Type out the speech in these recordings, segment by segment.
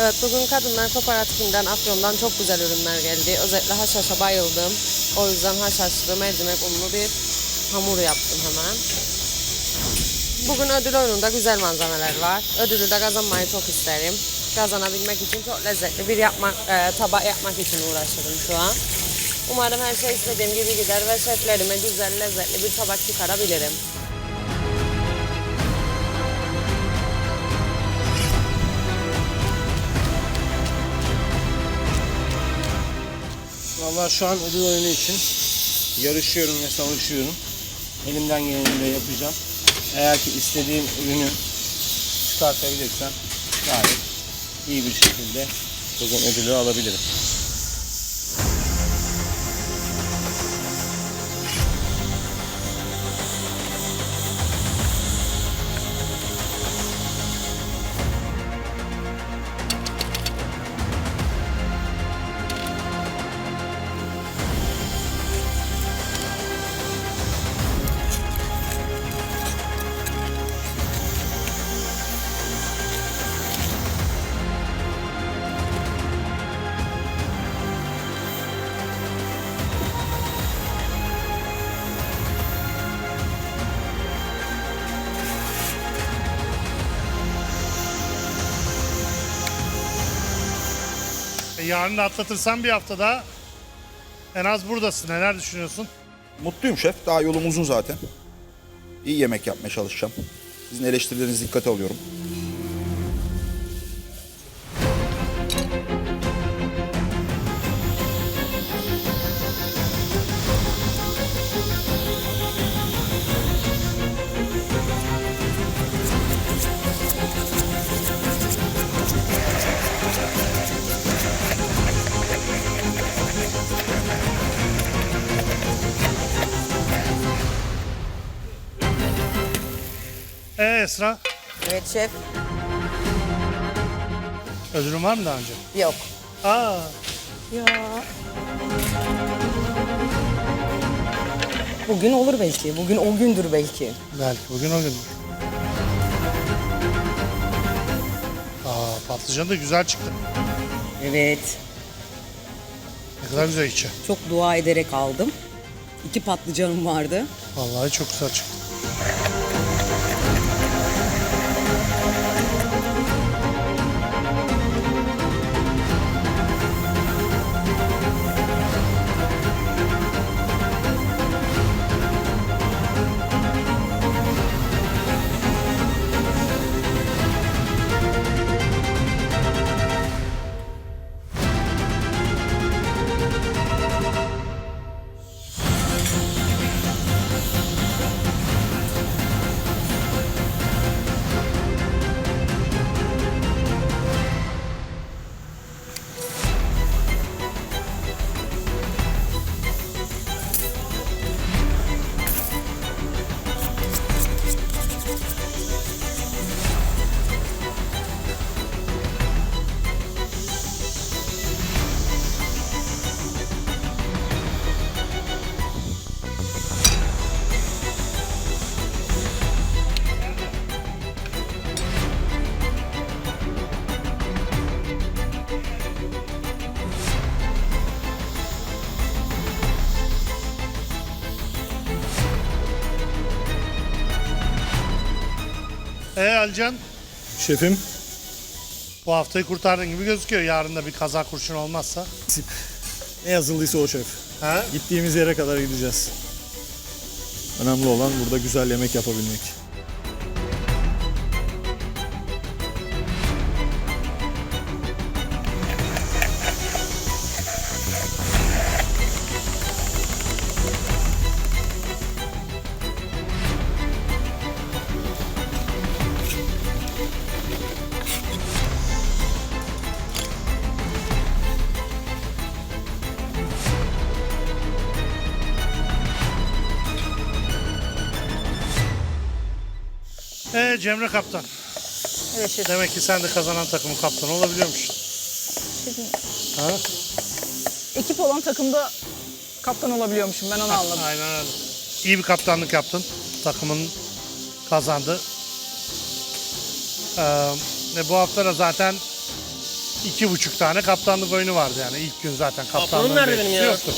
Evet bugün Kadınlar Kooperatifinden Afyon'dan çok güzel ürünler geldi. Özellikle haşhaşa bayıldım. O yüzden haşhaşlı mercimek unlu bir hamur yaptım hemen. Bugün ödül oyununda güzel malzemeler var. Ödülü de kazanmayı çok isterim. Kazanabilmek için çok lezzetli bir yapmak, e, tabak yapmak için uğraşırım şu an. Umarım her şey istediğim gibi gider ve şeflerime güzel lezzetli bir tabak çıkarabilirim. Vallahi şu an ödül oyunu için yarışıyorum ve savaşıyorum. Elimden geleni de yapacağım. Eğer ki istediğim ürünü çıkartabilirsem gayet iyi bir şekilde bugün ödülü alabilirim. E, yarın da atlatırsan bir haftada en az buradasın. Neler düşünüyorsun? Mutluyum şef. Daha yolum uzun zaten. İyi yemek yapmaya çalışacağım. Sizin eleştirilerinizi dikkate alıyorum. Esra, Evet şef. ödülün var mı daha önce? Yok. Aa, Ya. Bugün olur belki. Bugün o gündür belki. belki bugün o gün. Aa, patlıcan da güzel çıktı. Evet. Ne kadar güzel içi. Çok dua ederek aldım. İki patlıcanım vardı. Vallahi çok güzel çıktı. Alican, Şefim, bu haftayı kurtardın gibi gözüküyor. Yarın da bir kaza kurşun olmazsa. ne yazıldıysa o şef. Ha? Gittiğimiz yere kadar gideceğiz. Önemli olan burada güzel yemek yapabilmek. Ee Cemre Kaptan. Evet şef. Demek ki sen de kazanan takımın kaptanı olabiliyormuşsun. Ha? ekip olan takımda kaptan olabiliyormuşum. Ben onu anladım. Aynen öyle. İyi bir kaptanlık yaptın. Takımın kazandı. Ee, ve bu hafta da zaten iki buçuk tane kaptanlık oyunu vardı yani ilk gün zaten kaptanlığın nerede benim ya? yoktu.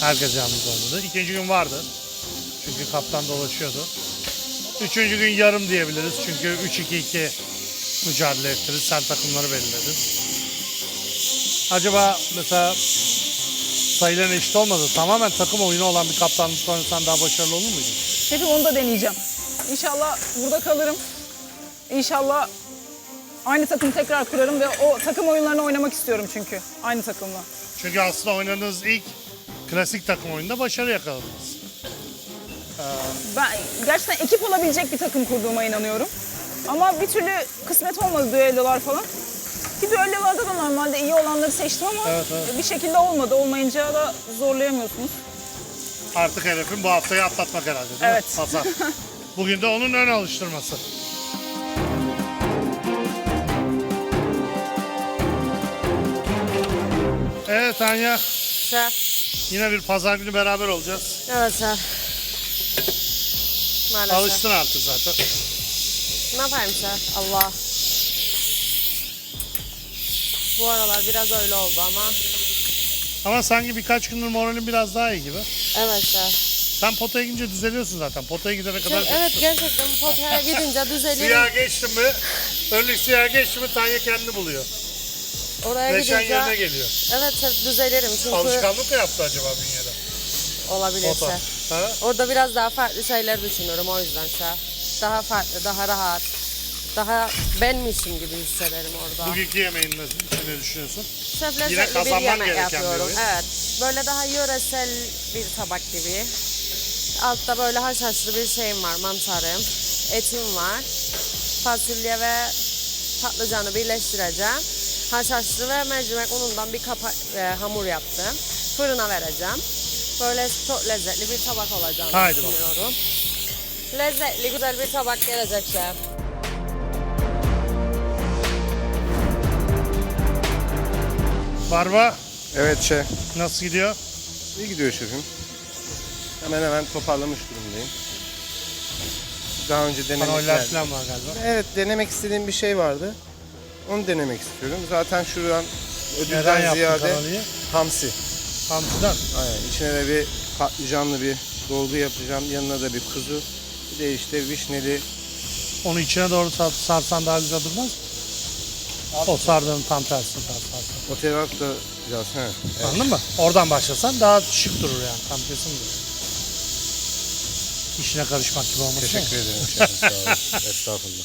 Herkes yalnız oynadı. İkinci gün vardı. Çünkü kaptan dolaşıyordu. Üçüncü gün yarım diyebiliriz çünkü 3-2-2 mücadele ettiniz. Sen takımları belirledin. Acaba mesela sayıların eşit olmadı. Tamamen takım oyunu olan bir kaptanlık oynasan daha başarılı olur muydun? Şefim onu da deneyeceğim. İnşallah burada kalırım. İnşallah aynı takımı tekrar kurarım ve o takım oyunlarını oynamak istiyorum çünkü. Aynı takımla. Çünkü aslında oynadığınız ilk klasik takım oyununda başarı yakaladınız. Ben gerçekten ekip olabilecek bir takım kurduğuma inanıyorum. Ama bir türlü kısmet olmadı düellolar falan. Ki düellolarda da normalde iyi olanları seçtim ama Evet, evet. bir şekilde olmadı. Olmayınca da zorlayamıyorsunuz. Artık hedefin bu haftayı atlatmak herhalde değil Evet. mi? Pazar. Bugün de onun ön alıştırması. Evet Anya, Şef. yine bir pazar günü beraber olacağız. Evet şef. Maalesef. Alıştın artık zaten. Ne yapayım şef? Allah. Bu aralar biraz öyle oldu ama. Ama sanki birkaç gündür moralin biraz daha iyi gibi. Evet şef. Sen potaya gidince düzeliyorsun zaten. Potaya gidene kadar... Evet gerçekten potaya gidince düzelirim. Siyah geçti mi, önlük siyah geçti mi Tanya kendini buluyor. Oraya Neşen gidince yerine geliyor. evet düzelirim çünkü Alışkanlık mı yaptı acaba bünyede? olabilir Pota. Ha? Orada biraz daha farklı şeyler düşünüyorum o yüzden şef. Daha farklı, daha rahat. Daha benmişim gibi hissederim orada. Bugünkü yemeğin nasıl, ne düşünüyorsun? Yine lezzetli bir kazanman yemek gereken bir yapıyorum. oyun. Evet. Böyle daha yöresel bir tabak gibi. Altta böyle haşhaşlı bir şeyim var, mantarım. Etim var. Fasulye ve patlıcanı birleştireceğim. Haşhaşlı ve mercimek unundan bir kapa e, hamur yaptım. Fırına vereceğim. Böyle çok lezzetli bir tabak olacağını Haydi bakalım. düşünüyorum. Lezzetli, güzel bir tabak gelecek şef. Barba Evet şef. nasıl gidiyor? İyi gidiyor şefim. Hemen hemen toparlamış durumdayım. Daha önce denemek Panoller geldi. falan var galiba. Evet denemek istediğim bir şey vardı. Onu denemek istiyorum. Zaten şu an Neden ödülden yaptın ziyade kanalıyı? hamsi. Hamsıdan. Aynen. İçine de bir patlıcanlı bir dolgu yapacağım. Yanına da bir kuzu. Bir de işte vişneli. Onu içine doğru sar, sarsan daha güzel durmaz mı? O sardığın tam tersini sar, sarsan. O taraf da biraz. He. Evet. Anladın mı? Oradan başlasan daha şık durur yani. Tam kesin durur. İşine karışmak gibi olmasın. Teşekkür ederim şefim. Sağ olun. Estağfurullah.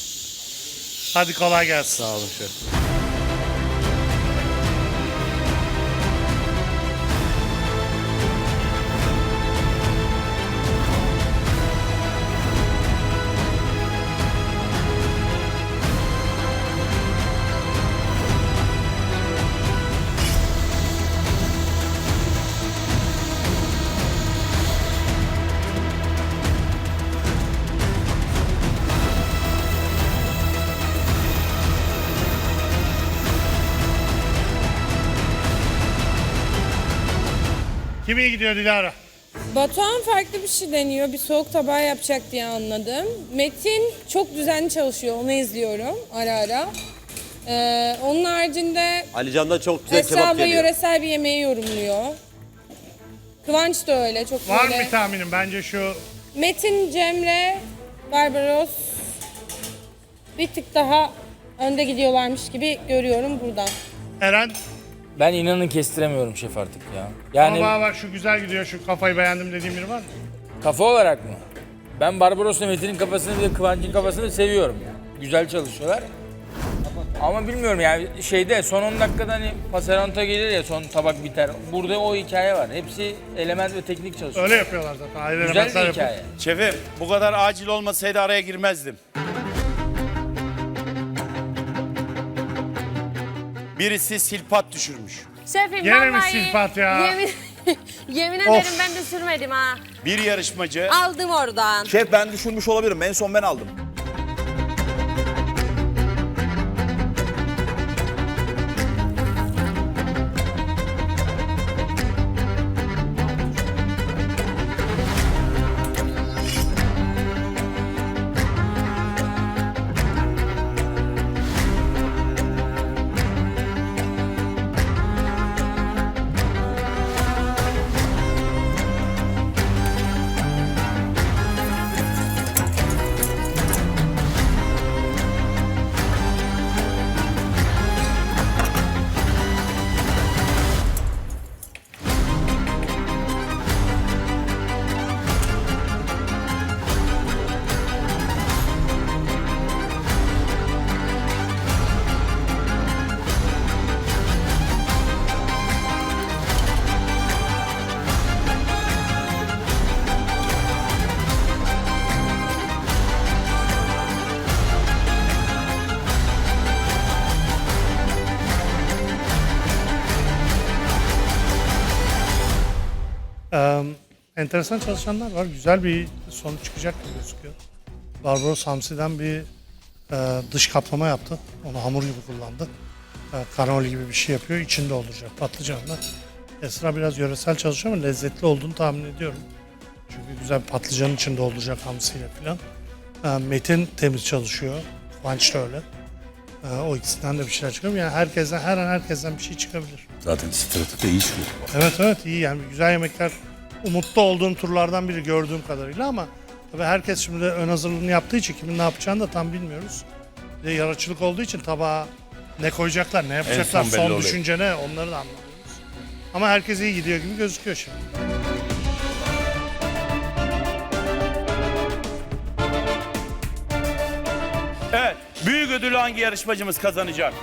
Hadi kolay gelsin. Sağ olun şef. Kim iyi gidiyor Dilara? Batuhan farklı bir şey deniyor. Bir soğuk tabağı yapacak diye anladım. Metin çok düzenli çalışıyor. Onu izliyorum ara ara. Ee, onun haricinde Alican da çok güzel Esra kebap abla geliyor. yöresel bir yemeği yorumluyor. Kıvanç da öyle. Çok Var böyle. mı bir tahminim? Bence şu Metin, Cemre, Barbaros bir tık daha önde gidiyorlarmış gibi görüyorum buradan. Eren. Ben inanın kestiremiyorum şef artık ya. Ama Yani bana bak şu güzel gidiyor, şu kafayı beğendim dediğim biri var mı? kafa olarak mı? Ben Barbaros'la Metin'in kafasını bir de Kıvanç'ın kafasını seviyorum. Güzel çalışıyorlar. Ama bilmiyorum yani şeyde son 10 dakikada hani Pasaranto gelir ya son tabak biter. Burada o hikaye var. Hepsi element ve teknik çalışıyor. Öyle yapıyorlar zaten. Ayrı Güzel elementler bir yapıyor. hikaye. Şefim bu kadar acil olmasaydı araya girmezdim. Birisi silpat düşürmüş. Şefim Gene mi vallahi silpat ya? Yemin, yemin ederim ben de sürmedim ha. Bir yarışmacı Aldım oradan. Şef ben düşürmüş olabilirim. En son ben aldım. Enteresan çalışanlar var. Güzel bir sonuç çıkacak gibi gözüküyor. Barbaros Hamsi'den bir e, dış kaplama yaptı. Onu hamur gibi kullandı. E, kanoli gibi bir şey yapıyor. İçinde olacak patlıcanla. Esra biraz yöresel çalışıyor ama lezzetli olduğunu tahmin ediyorum. Çünkü güzel patlıcanın içinde olacak hamsiyle falan. E, Metin temiz çalışıyor. Kıvanç da öyle. E, o ikisinden de bir şeyler çıkıyor. Yani herkesten, her an herkesten bir şey çıkabilir. Zaten strateji iyi çıkıyor. Evet evet iyi yani güzel yemekler umutlu olduğum turlardan biri gördüğüm kadarıyla ama tabii herkes şimdi ön hazırlığını yaptığı için kimin ne yapacağını da tam bilmiyoruz. Bir de yaratıcılık olduğu için tabağa ne koyacaklar, ne yapacaklar, son son, belli oluyor. düşünce ne onları da anlamıyoruz. Ama herkes iyi gidiyor gibi gözüküyor şimdi. Ödülü hangi yarışmacımız kazanacak?